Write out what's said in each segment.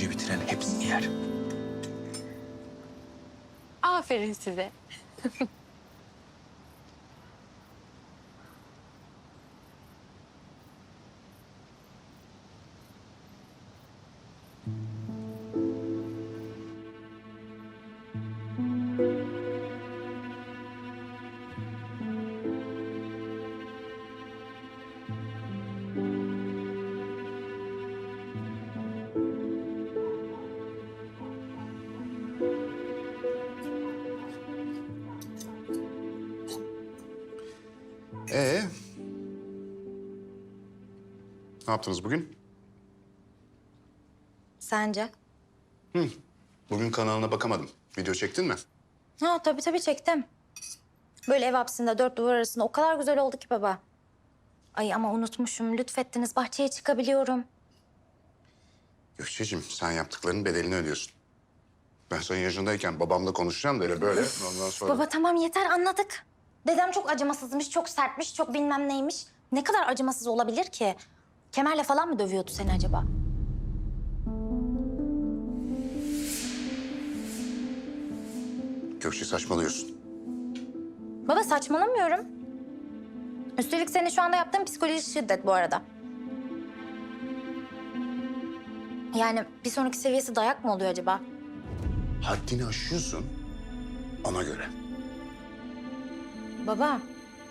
önce bitiren hepsini yer. Aferin size. Ee? Ne yaptınız bugün? Sence? Bugün kanalına bakamadım. Video çektin mi? Ha tabii tabii çektim. Böyle ev hapsinde dört duvar arasında o kadar güzel oldu ki baba. Ay ama unutmuşum. Lütfettiniz bahçeye çıkabiliyorum. Gökçe'cim sen yaptıklarının bedelini ödüyorsun. Ben senin yaşındayken babamla konuşacağım da öyle böyle. Ondan sonra... Baba tamam yeter anladık. Dedem çok acımasızmış, çok sertmiş, çok bilmem neymiş. Ne kadar acımasız olabilir ki? Kemerle falan mı dövüyordu seni acaba? Gökçe saçmalıyorsun. Baba saçmalamıyorum. Üstelik senin şu anda yaptığın psikolojik şiddet bu arada. Yani bir sonraki seviyesi dayak mı oluyor acaba? Haddini aşıyorsun. Ona göre. Baba,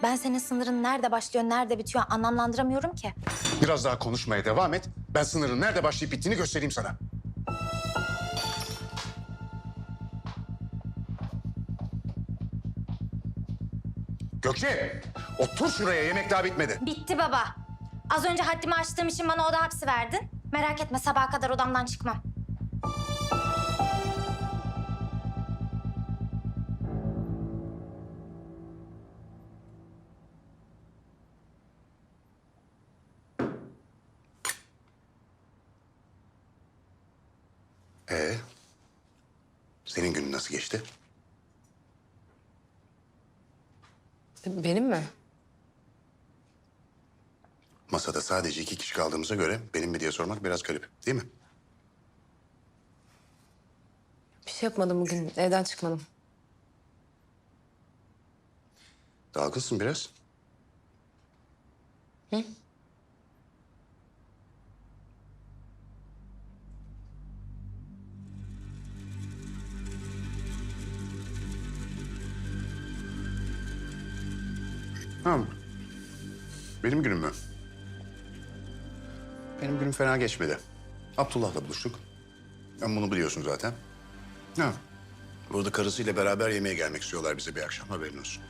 ben senin sınırın nerede başlıyor, nerede bitiyor anlamlandıramıyorum ki. Biraz daha konuşmaya devam et. Ben sınırın nerede başlayıp bittiğini göstereyim sana. Gökçe! Otur şuraya. Yemek daha bitmedi. Bitti baba. Az önce haddimi aştığım için bana oda hapsi verdin. Merak etme sabaha kadar odamdan çıkmam. Ee? Senin günün nasıl geçti? Benim mi? Masada sadece iki kişi kaldığımıza göre benim mi diye sormak biraz garip değil mi? Bir şey yapmadım bugün. Evden çıkmadım. Dalgınsın biraz. Hı? Ha. Benim günüm mü? Benim günüm fena geçmedi. Abdullah'la buluştuk. Ben bunu biliyorsun zaten. Ha. Burada karısıyla beraber yemeğe gelmek istiyorlar bize bir akşam haberin olsun.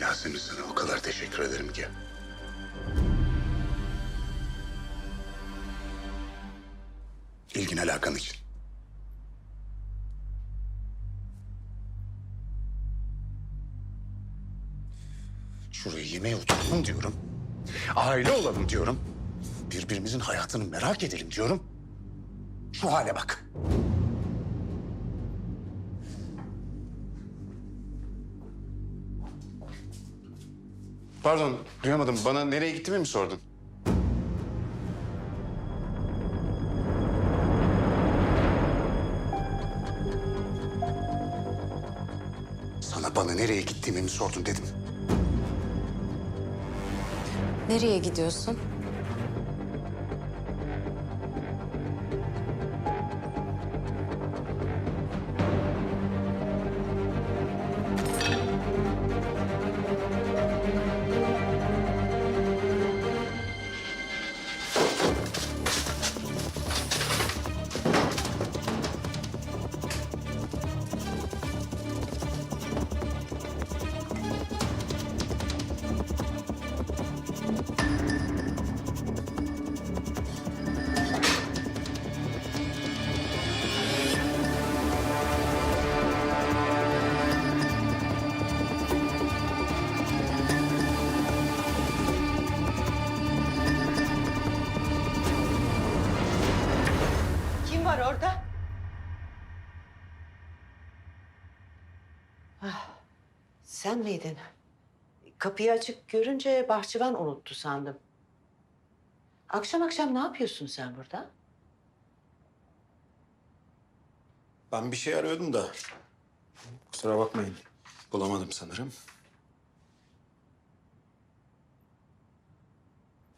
Yasemin sana o kadar teşekkür ederim ki. İlgin alakan için. Şuraya yemeğe oturalım diyorum. Aile olalım diyorum. Birbirimizin hayatını merak edelim diyorum. Şu hale bak. Pardon, duyamadım. Bana nereye gittiğimi mi sordun? Bana nereye gittiğimi mi sordun dedim. Nereye gidiyorsun? Sen miydin? Kapıyı açık görünce bahçıvan unuttu sandım. Akşam akşam ne yapıyorsun sen burada? Ben bir şey arıyordum da. Kusura bakmayın. Bulamadım sanırım.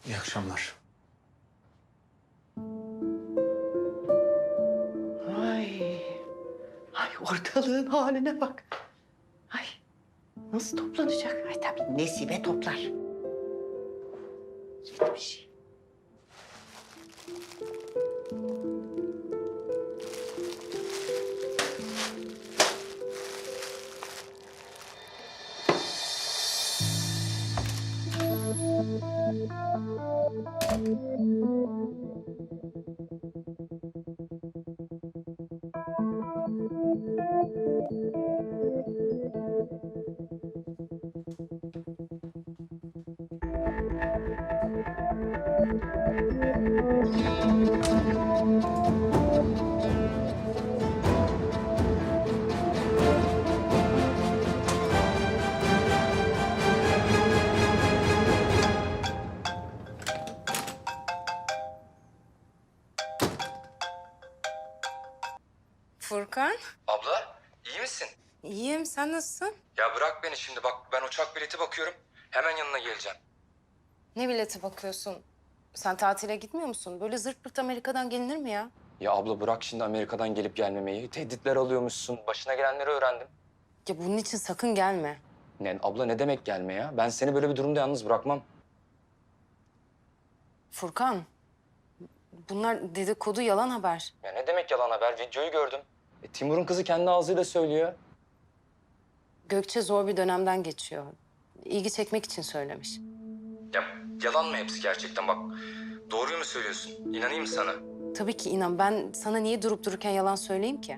İyi akşamlar. Ay, ay ortalığın haline bak. Nasıl toplanacak? Ay tabii Nesibe toplar. Yok İyiyim. Sen nasılsın? Ya bırak beni şimdi bak ben uçak bileti bakıyorum. Hemen yanına geleceğim. Ne bileti bakıyorsun? Sen tatile gitmiyor musun? Böyle zırt pırt Amerika'dan gelinir mi ya? Ya abla bırak şimdi Amerika'dan gelip gelmemeyi. Tehditler alıyormuşsun. Başına gelenleri öğrendim. Ya bunun için sakın gelme. Ne, abla ne demek gelme ya? Ben seni böyle bir durumda yalnız bırakmam. Furkan. Bunlar dedikodu yalan haber. Ya ne demek yalan haber? Videoyu gördüm. E, Timur'un kızı kendi ağzıyla söylüyor. Gökçe zor bir dönemden geçiyor. İlgi çekmek için söylemiş. Ya yalan mı hepsi gerçekten bak. Doğruyu mu söylüyorsun? İnanayım mı sana? Tabii ki inan. Ben sana niye durup dururken yalan söyleyeyim ki?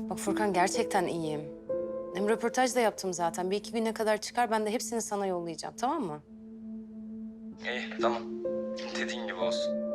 Bak Furkan gerçekten iyiyim. Hem röportaj da yaptım zaten. Bir iki güne kadar çıkar. Ben de hepsini sana yollayacağım. Tamam mı? İyi tamam. Dediğin gibi olsun.